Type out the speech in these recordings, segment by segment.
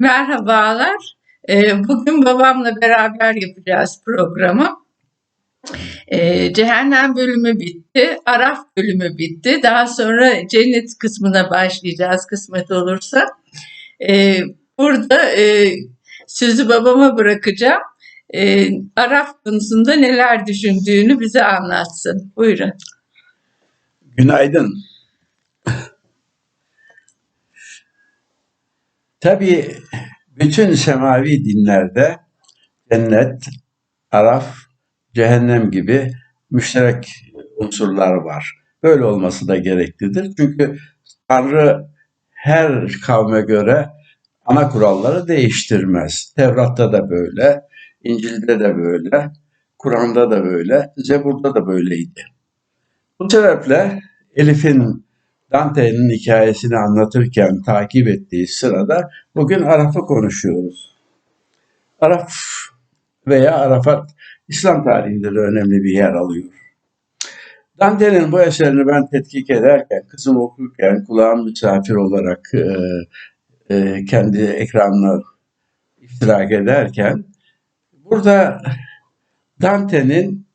Merhabalar. Ee, Bugün babamla beraber yapacağız programı. Ee, Cehennem bölümü bitti, Araf bölümü bitti. Daha sonra cennet kısmına başlayacağız kısmet olursa. Ee, Burada e, sözü babama bırakacağım. Araf konusunda neler düşündüğünü bize anlatsın. Buyurun. Günaydın. Tabii bütün semavi dinlerde cennet, araf, cehennem gibi müşterek unsurlar var. Böyle olması da gereklidir. Çünkü Tanrı her kavme göre ana kuralları değiştirmez. Tevrat'ta da böyle, İncil'de de böyle, Kur'an'da da böyle, Zebur'da da böyleydi. Bu sebeple Elif'in Dante'nin hikayesini anlatırken takip ettiği sırada bugün Araf'ı konuşuyoruz. Araf veya Arafat İslam tarihinde de önemli bir yer alıyor. Dante'nin bu eserini ben tetkik ederken, kızım okurken kulağım misafir olarak e, e, kendi ekranına iştirak ederken burada Dante'nin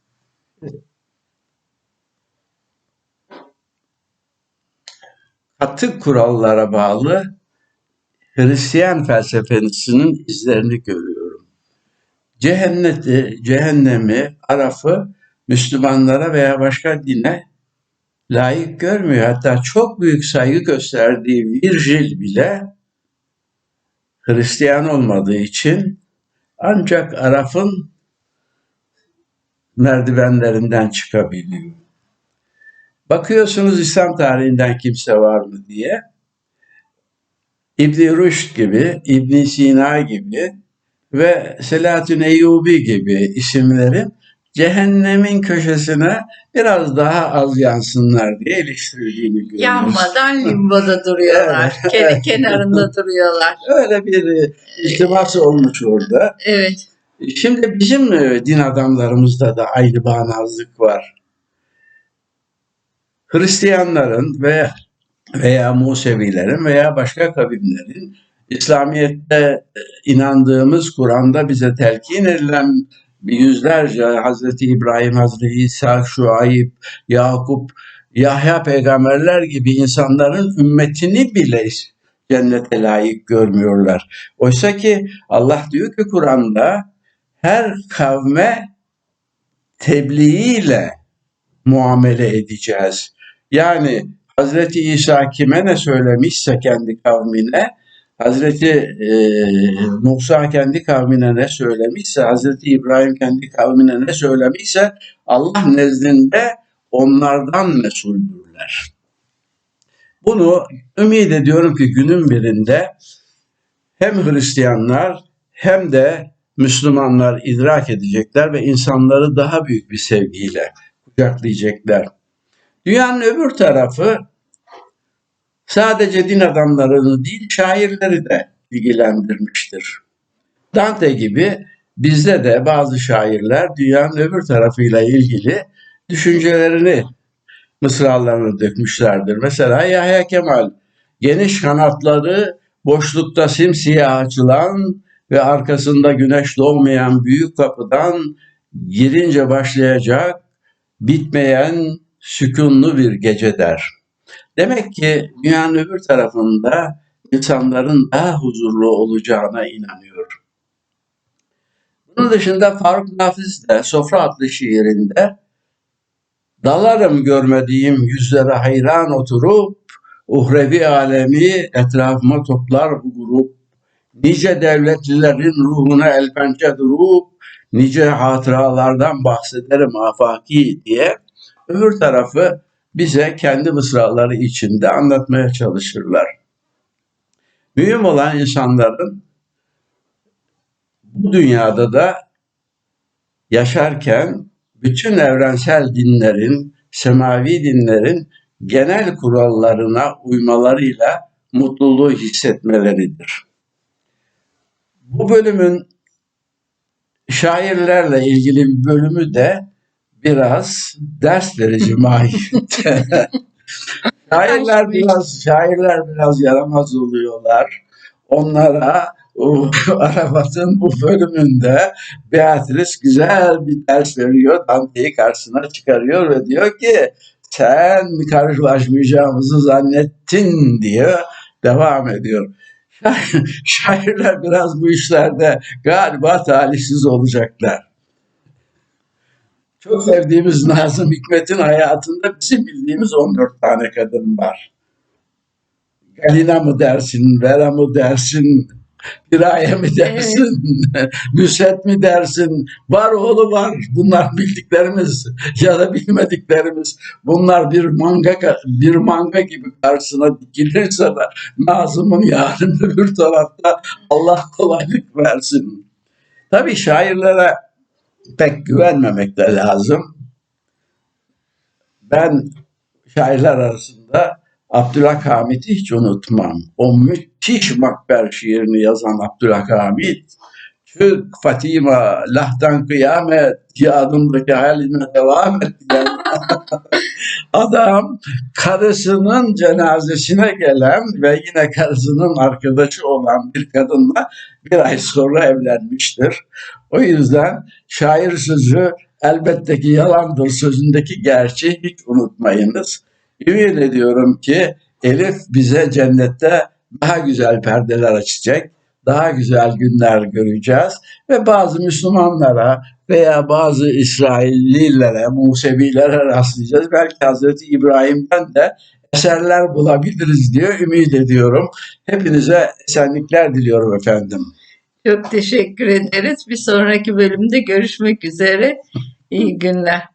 katı kurallara bağlı Hristiyan felsefesinin izlerini görüyorum. Cehenneti, cehennemi, arafı Müslümanlara veya başka dine layık görmüyor. Hatta çok büyük saygı gösterdiği Virgil bile Hristiyan olmadığı için ancak Araf'ın merdivenlerinden çıkabiliyor. Bakıyorsunuz İslam tarihinden kimse var mı diye. İbn Rüşd gibi, İbn Sina gibi ve Selahattin Eyyubi gibi isimlerin cehennemin köşesine biraz daha az yansınlar diye eleştirildiğini görüyoruz. Yanmadan limboda duruyorlar. Evet, kenarında duruyorlar. Öyle bir iltimas olmuş orada. Evet. Şimdi bizim e, din adamlarımızda da aynı bağnazlık var. Hristiyanların veya veya Musevilerin veya başka kavimlerin İslamiyet'te e, inandığımız Kur'an'da bize telkin edilen yüzlerce Hazreti İbrahim, Hazreti İsa, Şuayb, Yakup, Yahya peygamberler gibi insanların ümmetini bile cennete layık görmüyorlar. Oysa ki Allah diyor ki Kur'an'da her kavme tebliğiyle muamele edeceğiz. Yani Hazreti İsa kime ne söylemişse kendi kavmine, Hazreti e, Musa kendi kavmine ne söylemişse, Hazreti İbrahim kendi kavmine ne söylemişse Allah nezdinde onlardan mesuldürler. Bunu ümit ediyorum ki günün birinde hem Hristiyanlar hem de Müslümanlar idrak edecekler ve insanları daha büyük bir sevgiyle kucaklayacaklar. Dünyanın öbür tarafı sadece din adamlarını değil şairleri de ilgilendirmiştir. Dante gibi bizde de bazı şairler dünyanın öbür tarafıyla ilgili düşüncelerini mısralarını dökmüşlerdir. Mesela Yahya Kemal geniş kanatları boşlukta simsiyah açılan ve arkasında güneş doğmayan büyük kapıdan girince başlayacak bitmeyen sükunlu bir gece der. Demek ki dünyanın öbür tarafında insanların daha huzurlu olacağına inanıyor. Bunun dışında Faruk Nafiz de Sofra adlı şiirinde Dalarım görmediğim yüzlere hayran oturup uhrevi alemi etrafıma toplar bu grup. Nice devletlilerin ruhuna el pençe durup nice hatıralardan bahsederim afaki diye öbür tarafı bize kendi mısraları içinde anlatmaya çalışırlar. Mühim olan insanların bu dünyada da yaşarken bütün evrensel dinlerin, semavi dinlerin genel kurallarına uymalarıyla mutluluğu hissetmeleridir. Bu bölümün şairlerle ilgili bir bölümü de biraz ders verici mahiyette. şairler biraz şairler biraz yaramaz oluyorlar. Onlara o Arafat'ın bu bölümünde Beatrice güzel bir ders veriyor. Dante'yi karşısına çıkarıyor ve diyor ki sen karşılaşmayacağımızı zannettin diye devam ediyor. Şairler biraz bu işlerde galiba talihsiz olacaklar. Çok sevdiğimiz Nazım Hikmet'in hayatında bizim bildiğimiz 14 tane kadın var. Galina mı dersin, Vera mı dersin, Piraye mi dersin, Nusret mi dersin, var oğlu var. Bunlar bildiklerimiz ya da bilmediklerimiz. Bunlar bir manga bir manga gibi karşısına dikilirse de Nazım'ın yarın öbür tarafta Allah kolaylık versin. Tabii şairlere pek güvenmemek de lazım. Ben şairler arasında Abdülhamit'i hiç unutmam. O müthiş Makber şiirini yazan Abdülhamit, Türk Fatima, lahtan kıyamet, yadımdaki haline devam et. Adam karısının cenazesine gelen ve yine karısının arkadaşı olan bir kadınla bir ay sonra evlenmiştir. O yüzden şair sözü elbette ki yalandır sözündeki gerçeği hiç unutmayınız. Ümit ediyorum ki Elif bize cennette daha güzel perdeler açacak, daha güzel günler göreceğiz ve bazı Müslümanlara veya bazı İsraillilere, Musevilere rastlayacağız. Belki Hazreti İbrahim'den de eserler bulabiliriz diye ümit ediyorum. Hepinize esenlikler diliyorum efendim. Çok teşekkür ederiz. Bir sonraki bölümde görüşmek üzere. İyi günler.